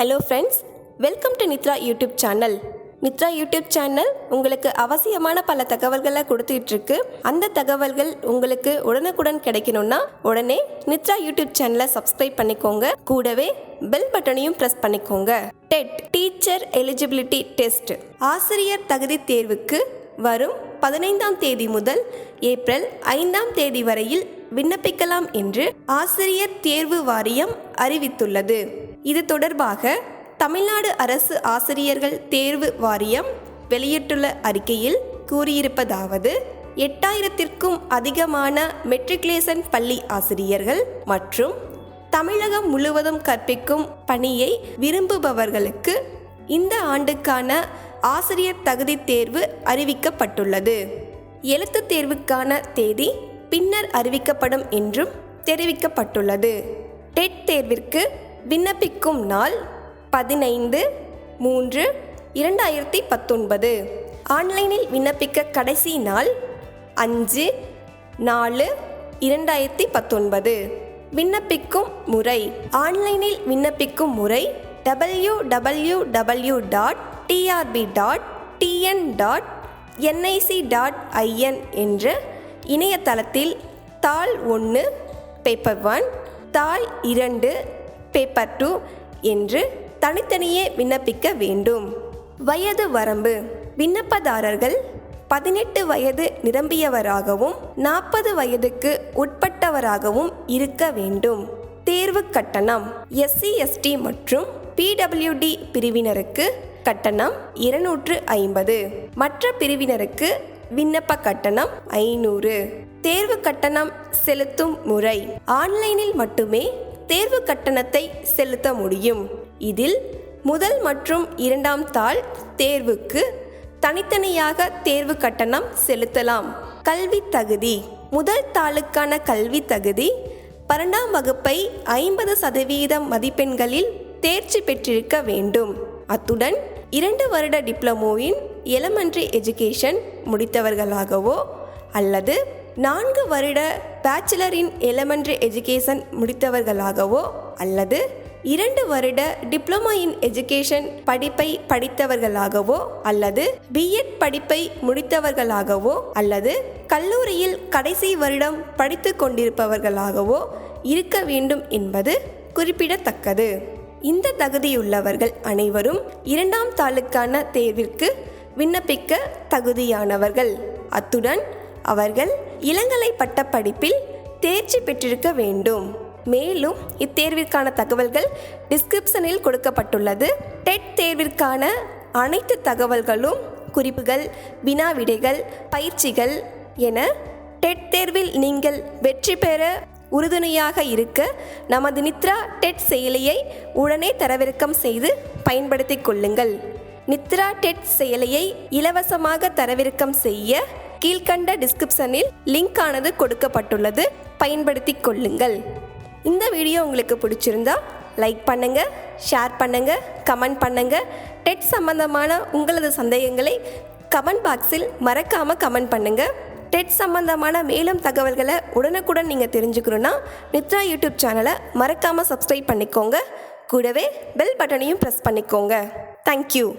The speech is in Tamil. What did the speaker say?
Hello friends welcome to Nithra YouTube channel Nithra YouTube channel உங்களுக்கு அவசியமான பல தகவல்களை கொடுத்துட்டு இருக்கு அந்த தகவல்கள் உங்களுக்கு உடனுக்குடன் கிடைக்கணும்னா உடனே நித்ரா யூடியூப் சேனலை சப்ஸ்கிரைப் பண்ணிக்கோங்க. கூடவே பெல் பட்டனையும் ப்ரெஸ் பண்ணிக்கோங்க. டெட் டீச்சர் எலிஜிபிலிட்டி டெஸ்ட் ஆசிரியர் தகுதி தேர்வுக்கு வரும் பதினைந்தாம் தேதி முதல் ஏப்ரல் ஐந்தாம் தேதி வரையில் விண்ணப்பிக்கலாம் என்று ஆசிரியர் தேர்வு வாரியம் அறிவித்துள்ளது. இது தொடர்பாக தமிழ்நாடு அரசு ஆசிரியர்கள் தேர்வு வாரியம் வெளியிட்டுள்ள அறிக்கையில் கூறியிருப்பதாவது எட்டாயிரத்திற்கும் அதிகமான மெட்ரிகுலேஷன் பள்ளி ஆசிரியர்கள் மற்றும் தமிழகம் முழுவதும் கற்பிக்கும் பணியை விரும்புபவர்களுக்கு இந்த ஆண்டுக்கான ஆசிரியர் தகுதி தேர்வு அறிவிக்கப்பட்டுள்ளது. எழுத்து தேர்வுக்கான தேதி பின்னர் அறிவிக்கப்படும் என்றும் தெரிவிக்கப்பட்டுள்ளது. டெட் தேர்விற்கு விண்ணப்பிக்கும் நாள் பதினைந்து மூன்று இரண்டாயிரத்தி பத்தொன்பது. ஆன்லைனில் விண்ணப்பிக்க கடைசி நாள் அஞ்சு நாலு இரண்டாயிரத்தி பத்தொன்பது. விண்ணப்பிக்கும் முறை ஆன்லைனில் விண்ணப்பிக்கும் முறை W W W dot TRB dot TN dot NIC dot IN என்ற இணையதளத்தில் தாள் ஒன்று பேப்பர் ஒன் தாள் இரண்டு பேப்பர் டூ என்று தனித்தனியே விண்ணப்பிக்க வேண்டும். வயது வரம்பு. விண்ணப்பதாரர்கள் பதினெட்டு வயது நிரம்பியவராகவும் நாற்பது வயதுக்கு உட்பட்டவராகவும் இருக்க வேண்டும். தேர்வு கட்டணம். எஸ்சி எஸ்டி மற்றும் பிடபிள்யூடி பிரிவினருக்கு கட்டணம் இருநூற்று ஐம்பது. மற்ற பிரிவினருக்கு விண்ணப்ப கட்டணம் ஐநூறு. தேர்வு கட்டணம் செலுத்தும் முறை. ஆன்லைனில் மட்டுமே தேர்வு கட்டணத்தை செலுத்த முடியும். இதில் முதல் மற்றும் இரண்டாம் தாள் தேர்வுக்கு தனித்தனியாக தேர்வு கட்டணம் செலுத்தலாம். கல்வி தகுதி. முதல் தாளுக்கான கல்வி தகுதி பன்னெண்டாம் வகுப்பை ஐம்பது சதவீதம் மதிப்பெண்களில் தேர்ச்சி பெற்றிருக்க வேண்டும். அத்துடன் இரண்டு வருட டிப்ளமோவின் எலமெண்ட்ரி எஜுகேஷன் முடித்தவர்களாகவோ அல்லது நான்கு வருட பேச்சுலரின் எலமெண்ட்ரி எஜுகேஷன் முடித்தவர்களாகவோ அல்லது இரண்டு வருட டிப்ளமா இன் எஜுகேஷன் படிப்பை படித்தவர்களாகவோ அல்லது பிஎட் படிப்பை முடித்தவர்களாகவோ அல்லது கல்லூரியில் கடைசி வருடம் படித்து கொண்டிருப்பவர்களாகவோ இருக்க வேண்டும் என்பது குறிப்பிடத்தக்கது. இந்த தகுதியுள்ளவர்கள் அனைவரும் இரண்டாம் தாளுக்கான தேர்விற்கு விண்ணப்பிக்க தகுதியானவர்கள். அத்துடன் அவர்கள் இளங்கலை பட்டப்படிப்பில் தேர்ச்சி பெற்றிருக்க வேண்டும். மேலும் இத்தேர்விற்கான தகவல்கள் டிஸ்கிரிப்ஷனில் கொடுக்கப்பட்டுள்ளது. டெட் தேர்விற்கான அனைத்து தகவல்களும் குறிப்புகள் வினா விடைகள் பயிற்சிகள் என டெட் தேர்வில் நீங்கள் வெற்றி பெற உறுதுணையாக இருக்க நமது நித்ரா டெட் செயலியை உடனே தரவிறக்கம் செய்து பயன்படுத்திக் கொள்ளுங்கள். நித்ரா டெட் செயலியை இலவசமாக தரவிறக்கம் செய்ய கீழ்கண்ட டிஸ்கிரிப்ஷனில் லிங்க் ஆனது கொடுக்கப்பட்டுள்ளது. பயன்படுத்தி கொள்ளுங்கள். இந்த வீடியோ உங்களுக்கு பிடிச்சிருந்தா லைக் பண்ணுங்க ஷேர் பண்ணுங்க கமெண்ட் பண்ணுங்க. டெட் சம்பந்தமான உங்களது சந்தேகங்களை கமெண்ட் பாக்ஸில் மறக்காம கமெண்ட் பண்ணுங்க. டெட் சம்பந்தமான மேலும் தகவல்களை உடனுக்குடன் நீங்கள் தெரிஞ்சுக்கணுன்னா நித்ரா யூடியூப் சேனலை மறக்காமல் சப்ஸ்கிரைப் பண்ணிக்கோங்க. கூடவே பெல் பட்டனையும் ப்ரெஸ் பண்ணிக்கோங்க. தேங்க்யூ